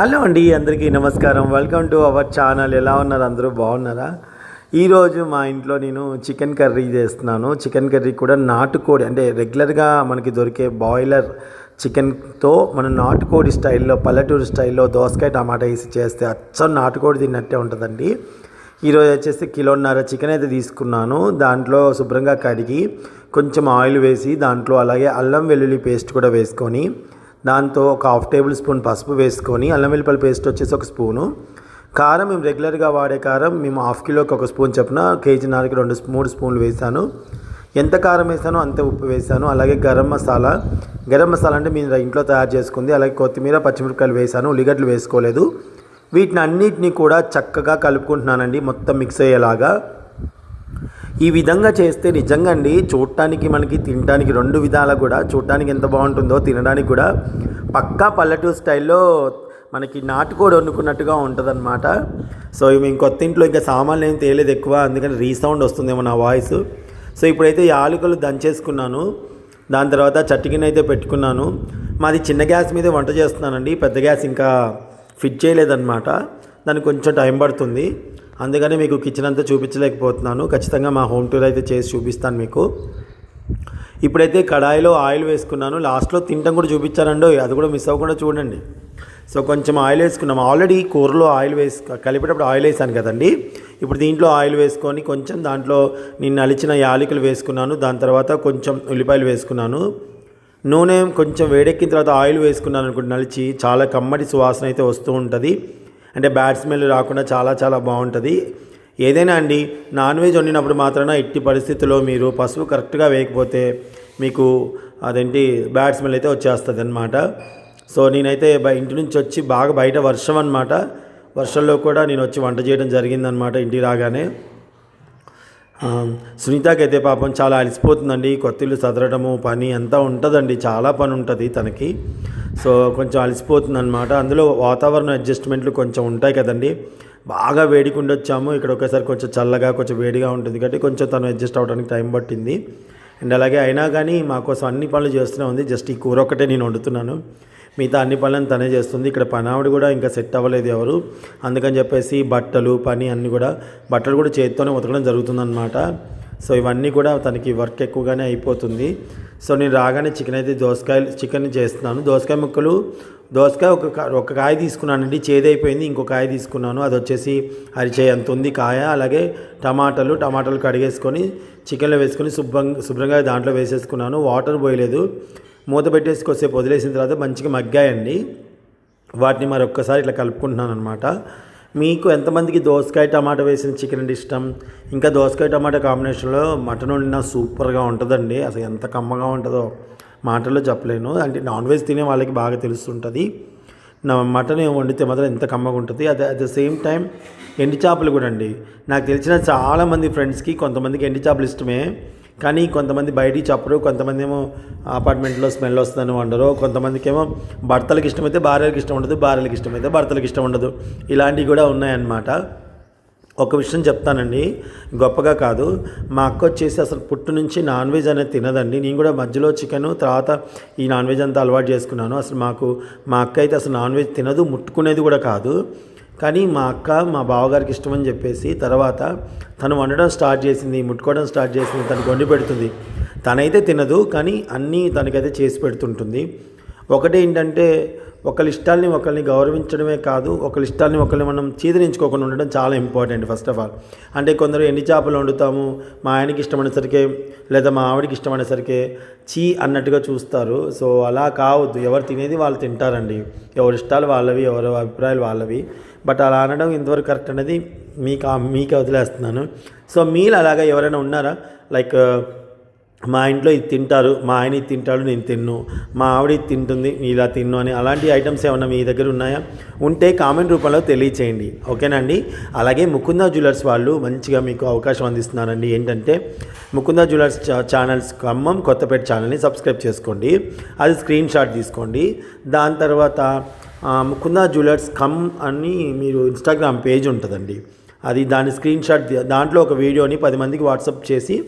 Hello అండి అందరికీ నమస్కారం. వెల్కమ్ టు అవర్ ఛానల్ ఎలా ఉన్నారు? అందరూ బాగున్నారా? ఈరోజు మా ఇంట్లో నేను చికెన్ కర్రీ చేస్తున్నాను. చికెన్ కర్రీ కూడా నాటుకోడి అంటే రెగ్యులర్గా మనకి దొరికే బాయిలర్ చికెన్తో మనం నాటుకోడి స్టైల్లో పల్లెటూరు స్టైల్లో దోసకాయ టమాటా వేసి చేస్తే అచ్చం నాటుకోడి తిన్నట్టే ఉంటుందండి. ఈరోజు వచ్చేసి కిలోన్నర చికెన్ అయితే తీసుకున్నాను. దాంట్లో శుభ్రంగా కడిగి కొంచెం ఆయిల్ వేసి దాంట్లో అలాగే అల్లం వెల్లుల్లి పేస్ట్ కూడా వేసుకొని దాంతో ఒక హాఫ్ టేబుల్ స్పూన్ పసుపు వేసుకొని అల్లం వెల్లిపల్లి పేస్ట్ వచ్చేసి ఒక స్పూను. కారం మేము రెగ్యులర్గా వాడే కారం మేము హాఫ్ కిలోకి ఒక స్పూన్ చొప్పున కేజీన్నరకి రెండు మూడు స్పూన్లు వేసాను ఎంత కారం వేసానో అంతే ఉప్పు వేసాను అలాగే గరం మసాలా. గరం మసాలా అంటే మీరు ఇంట్లో తయారు చేసుకుంది. అలాగే కొత్తిమీర పచ్చిమిరపకాయలు వేసాను ఉల్లిగడ్డలు వేసుకోలేదు. వీటిని అన్నిటినీ కూడా చక్కగా కలుపుకుంటున్నానండి. మొత్తం మిక్స్ అయ్యేలాగా. ఈ విధంగా చేస్తే నిజంగా అండి చూడటానికి మనకి తినడానికి రెండు విధాలా కూడా చూడటానికి ఎంత బాగుంటుందో తినడానికి కూడా పక్కా పల్లెటూరు స్టైల్లో మనకి నాటుకోడి వండుకున్నట్టుగా ఉంటుందన్నమాట. సో మేము కొత్త ఇంట్లో ఇంకా సామాన్లు ఏం తేలేదు ఎక్కువ అందుకని రీసౌండ్ వస్తుందేమో నా వాయిస్. సో ఇప్పుడైతే యాలకులు దంచేసుకున్నాను. దాని తర్వాత చట్టికిన అయితే పెట్టుకున్నాను. మాది చిన్న గ్యాస్ మీదే వంట చేస్తున్నానండి పెద్ద గ్యాస్ ఇంకా ఫిట్ చేయలేదన్నమాట. దానికి కొంచెం టైం పడుతుంది. అందుకని మీకు కిచెన్ అంతా చూపించలేకపోతున్నాను. ఖచ్చితంగా మా హోమ్ టూర్ అయితే చేసి చూపిస్తాను మీకు. ఇప్పుడైతే కడాయిలో ఆయిల్ వేసుకున్నాను. లాస్ట్లో తింటాం కూడా చూపించానండో అది కూడా మిస్ అవ్వకుండా చూడండి. సో కొంచెం ఆయిల్ వేసుకున్నాం. ఆల్రెడీ కూరలో ఆయిల్ వేసు కలిపేటప్పుడు ఆయిల్ వేసాను కదండి. ఇప్పుడు దీంట్లో ఆయిల్ వేసుకొని కొంచెం దాంట్లో నేను నలిచిన యాలకులు వేసుకున్నాను. దాని తర్వాత కొంచెం ఉల్లిపాయలు వేసుకున్నాను. నూనె కొంచెం వేడెక్కిన తర్వాత ఆయిల్ వేసుకున్నాను అనుకుంటే నలిచి చాలా కమ్మటి సువాసన అయితే వస్తూ ఉంటుంది. అంటే బ్యాడ్ స్మెల్ రాకుండా చాలా చాలా బాగుంటుంది. ఏదైనా అండి నాన్ వెజ్ వండినప్పుడు మాత్రాన ఎట్టి పరిస్థితుల్లో మీరు పసుపు కరెక్ట్గా వేయకపోతే మీకు అదేంటి బ్యాడ్ స్మెల్ అయితే వచ్చేస్తుంది అనమాట సో నేనైతే ఇంటి నుంచి వచ్చి బాగా బయట వర్షం అనమాట వర్షంలో కూడా నేను వచ్చి వంట చేయడం జరిగిందనమాట ఇంటికి రాగానే. ఆ, సునీతకి అయితే పాపం చాలా అలసిపోతుందండి. కొత్త ఇల్లు సదరడము పని అంతా ఉంటుందండి. చాలా పని ఉంటుంది తనకి. సో కొంచెం అలసిపోతుంది అనమాట అందులో వాతావరణ అడ్జస్ట్మెంట్లు కొంచెం ఉంటాయి కదండి. బాగా వేడికి వచ్చాము ఇక్కడ ఒకేసారి కొంచెం చల్లగా కొంచెం వేడిగా ఉంటుంది కాబట్టి కొంచెం తను అడ్జస్ట్ అవ్వడానికి టైం పట్టింది. అండ్ అలాగే అయినా కానీ మా కోసం అన్ని పనులు చేస్తూనే ఉంది. జస్ట్ ఈ కూర ఒక్కటే నేను వండుతున్నాను. మిగతా అన్ని పనులను తనే చేస్తుంది. ఇక్కడ పనావిడ కూడా ఇంకా సెట్ అవ్వలేదు ఎవరు. అందుకని చెప్పేసి బట్టలు పని అన్నీ కూడా బట్టలు కూడా చేతితోనే ఉతకడం జరుగుతుందన్నమాట. సో ఇవన్నీ కూడా తనకి వర్క్ ఎక్కువగానే అయిపోతుంది. సో నేను రాగానే చికెన్ అయితే దోసకాయలు చికెన్ చేస్తున్నాను. దోసకాయ ముక్కలు దోసకాయ ఒక ఒక కాయ తీసుకున్నానండి. చేదైపోయింది ఇంకో కాయ తీసుకున్నాను. అది వచ్చేసి అరిచేయి అంత ఉంది కాయ. అలాగే టమాటాలు టమాటాలు కడిగేసుకొని చికెన్లో వేసుకొని శుభ్రంగా శుభ్రంగా దాంట్లో వేసేసుకున్నాను. వాటర్ పోయలేదు. మూత పెట్టేసి కొద్దిసేపు వదిలేసిన తర్వాత మంచిగా మగ్గాయండి. వాటిని మరొక్కసారి ఇట్లా కలుపుకుంటున్నాను అనమాట మీకు ఎంతమందికి దోసకాయ టమాటా వేసిన చికెన్ అంటే ఇష్టం? ఇంకా దోసకాయ టమాటా కాంబినేషన్లో మటన్ వండిన సూపర్గా ఉంటుందండి. అసలు ఎంత కమ్మగా ఉంటుందో మాటల్లో చెప్పలేను. అంటే నాన్ వెజ్ తినే వాళ్ళకి బాగా తెలుస్తుంటుంది. నా మటన్ వండితే మాత్రం ఎంత కమ్మగా ఉంటుంది. అదే అట్ ద సేమ్ టైం ఎండి చేపలు కూడా అండి. నాకు తెలిసిన చాలామంది ఫ్రెండ్స్కి కొంతమందికి ఎండి చేపలు ఇష్టమే. కానీ కొంతమంది బయటికి చెప్పరు కొంతమంది ఏమో అపార్ట్మెంట్లో స్మెల్ వస్తుందని వండరు కొంతమందికి ఏమో భర్తలకు ఇష్టమైతే భార్యలకు ఇష్టం ఉండదు భార్యలకు ఇష్టమైతే భర్తలకు ఇష్టం ఉండదు. ఇలాంటివి కూడా ఉన్నాయన్నమాట. ఒక విషయం చెప్తానండి గొప్పగా కాదు. మా అక్క వచ్చేసి అసలు పుట్టు నుంచి నాన్ వెజ్ అనేది తినదండి. నేను కూడా మధ్యలో చికెన్ తర్వాత ఈ నాన్ వెజ్ అంతా అలవాటు చేసుకున్నాను. అసలు మాకు మా అక్క అయితే అసలు నాన్ వెజ్ తినదు ముట్టుకునేది కూడా కాదు. కానీ మా అక్క మా బావగారికి ఇష్టమని చెప్పేసి తర్వాత తను వండడం స్టార్ట్ చేసింది ముట్టుకోవడం స్టార్ట్ చేసింది తను వండి పెడుతుంది. తనైతే తినదు కానీ అన్నీ తనకైతే చేసి పెడుతుంటుంది. ఒకటి ఏంటంటే ఒకరి ఇష్టాల్ని ఒకరిని గౌరవించడమే కాదు ఒకరి ఇష్టాల్ని ఒకరిని మనం చీదరించుకోకుండా ఉండడం చాలా ఇంపార్టెంట్ ఫస్ట్ ఆఫ్ ఆల్. అంటే కొందరు ఎండి చేపలు వండుతాము మా ఆయనకి ఇష్టమైనసరికే లేదా మా ఆవిడకి ఇష్టమైనసరికే చీ అన్నట్టుగా చూస్తారు. సో అలా కావద్దు. ఎవరు తినేది వాళ్ళు తింటారండి. ఎవరి ఇష్టాలు వాళ్ళవి ఎవరి అభిప్రాయాలు వాళ్ళవి. బట్ అలా అనడం ఇంతవరకు కరెక్ట్ అనేది మీకు మీకు వదిలేస్తున్నాను. సో మీరు అలాగా ఎవరైనా ఉన్నారా? లైక్ మా ఇంట్లో ఇది తింటారు మా ఆయన ఇది తింటాడు నేను తిన్ను మా ఆవిడ ఇది తింటుంది ఇలా తిన్ను అని అలాంటి ఐటమ్స్ ఏమన్నా మీ దగ్గర ఉన్నాయా? ఉంటే కామెంట్ రూపంలో తెలియచేయండి. ఓకేనండి అలాగే ముకుందా జ్యువెలర్స్ వాళ్ళు మంచిగా మీకు అవకాశం అందిస్తున్నారండి. ఏంటంటే ముకుందా జ్యువెలర్స్ చా- ఛానల్స్ ఖమ్మం కొత్తపేట ఛానల్ని సబ్స్క్రైబ్ చేసుకోండి. అది స్క్రీన్ షాట్ తీసుకోండి. దాని తర్వాత ముకుందా జ్యువెలర్స్ కమ్ అని మీరు ఇన్స్టాగ్రామ్ పేజ్ ఉంటుందండి. అది దాని స్క్రీన్ షాట్ దాంట్లో ఒక వీడియోని పది మందికి వాట్సాప్ చేసి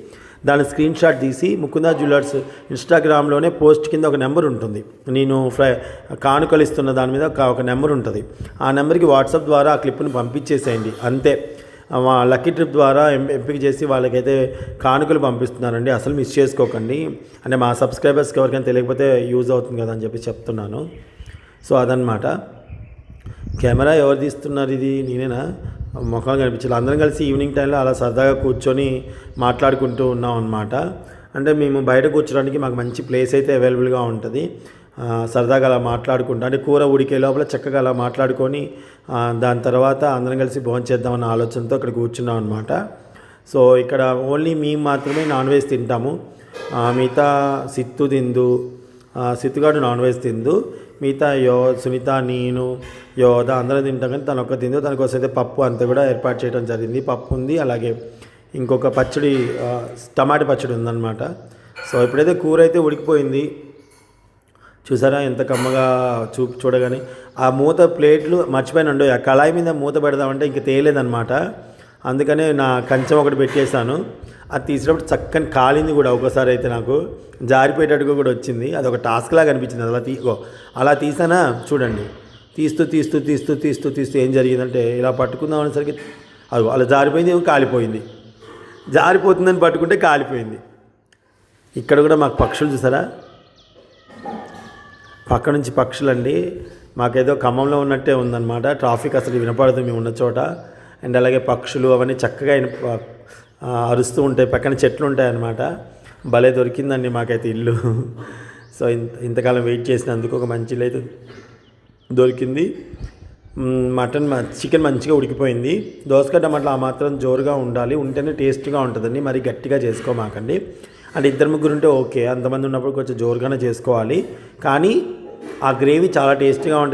దాని స్క్రీన్ షాట్ తీసి ముకుందా జ్యువెలర్స్ ఇన్స్టాగ్రామ్లోనే పోస్ట్ కింద ఒక నెంబర్ ఉంటుంది. నేను ఫ్రై కానుకలు ఇస్తున్న దాని మీద ఒక- ఒక నెంబర్ ఉంటుంది. ఆ నెంబర్కి వాట్సాప్ ద్వారా ఆ క్లిప్ను పంపించేసేయండి. అంతే. మా లక్కీ ట్రిప్ ద్వారా ఎం- ఎంపిక చేసి వాళ్ళకైతే కానుకలు పంపిస్తున్నానండి. అసలు మిస్ చేసుకోకండి. అంటే మా సబ్స్క్రైబర్స్కి ఎవరికైనా తెలియకపోతే యూజ్ అవుతుంది కదా అని చెప్పి చెప్తున్నాను. సో అదనమాట కెమెరా ఎవరు తీస్తున్నారు ఇది? నేనేనా? ముఖం కనిపించలేదు అందరం కలిసి ఈవినింగ్ టైంలో అలా సరదాగా కూర్చొని మాట్లాడుకుంటూ ఉన్నాం అనమాట అంటే మేము బయట కూర్చోడానికి మాకు మంచి ప్లేస్ అయితే అవైలబుల్గా ఉంటుంది. సరదాగా అలా మాట్లాడుకుంటూ. అంటే కూర ఉడికే లోపల చక్కగా అలా మాట్లాడుకొని దాని తర్వాత అందరం కలిసి భోంచేద్దామన్న ఆలోచనతో ఇక్కడ కూర్చున్నాం అనమాట సో ఇక్కడ ఓన్లీ మేము మాత్రమే నాన్ వెజ్ తింటాము. మిగతా సిత్తు దిందు సిత్తుగాడు నాన్ వెజ్ తిందు. మిగతా యో సునీత నేను యోధ అందరం తింటాం కానీ తను ఒక్క తిందు. తన కోసం అయితే పప్పు అంతా కూడా ఏర్పాటు చేయడం జరిగింది. పప్పు ఉంది అలాగే ఇంకొక పచ్చడి టమాటా పచ్చడి ఉందన్నమాట. సో ఇప్పుడైతే కూర అయితే ఉడికిపోయింది. చూసారా ఎంత కమ్మగా చూ చూడగానే. ఆ మూత ప్లేట్లు మర్చిపోయినండు ఆ కళాయి మీద మూత పెడదామంటే ఇంక తేలేదనమాట అందుకనే నా కంచం ఒకటి పెట్టేశాను. అది తీసినప్పుడు చక్కని కాలింది కూడా ఒకసారి అయితే నాకు. జారిపోయేటట్టుగా కూడా వచ్చింది. అది ఒక టాస్క్ లాగా అనిపించింది. అలా తీగో అలా తీసానా? చూడండి. తీస్తూ తీస్తూ తీస్తూ తీస్తూ తీస్తూ ఏం జరిగిందంటే ఇలా పట్టుకుందాం అనేసరికి అది అలా జారిపోయింది ఏమో కాలిపోయింది. జారిపోతుందని పట్టుకుంటే కాలిపోయింది. ఇక్కడ కూడా మాకు పక్షులు చూసారా? పక్క నుంచి పక్షులండి. మాకేదో ఖమ్మంలో ఉన్నట్టే ఉందన్నమాట. ట్రాఫిక్ అసలు వినపడదు. మేము ఉన్న చోట. అండ్ అలాగే పక్షులు అవన్నీ చక్కగా అరుస్తూ ఉంటాయి. పక్కన చెట్లు ఉంటాయి అన్నమాట భలే దొరికిందండి మాకైతే ఇల్లు. సో ఇంత ఇంతకాలం వెయిట్ చేసినందుకు ఒక మంచి ఇల్లు అయితే దొరికింది. మటన్ మ- చికెన్ మంచిగా ఉడికిపోయింది. దోసకాయ టమాటాలు ఆ మాత్రం జోరుగా ఉండాలి. ఉంటేనే టేస్ట్గా ఉంటుందండి. మరి గట్టిగా చేసుకోమాకండి. అంటే ఇద్దరు ముగ్గురు ఉంటే ఓకే. అంతమంది ఉన్నప్పుడు కొంచెం జోరుగానే చేసుకోవాలి. కానీ ఆ గ్రేవీ చాలా టేస్టీగా ఉంటుంది.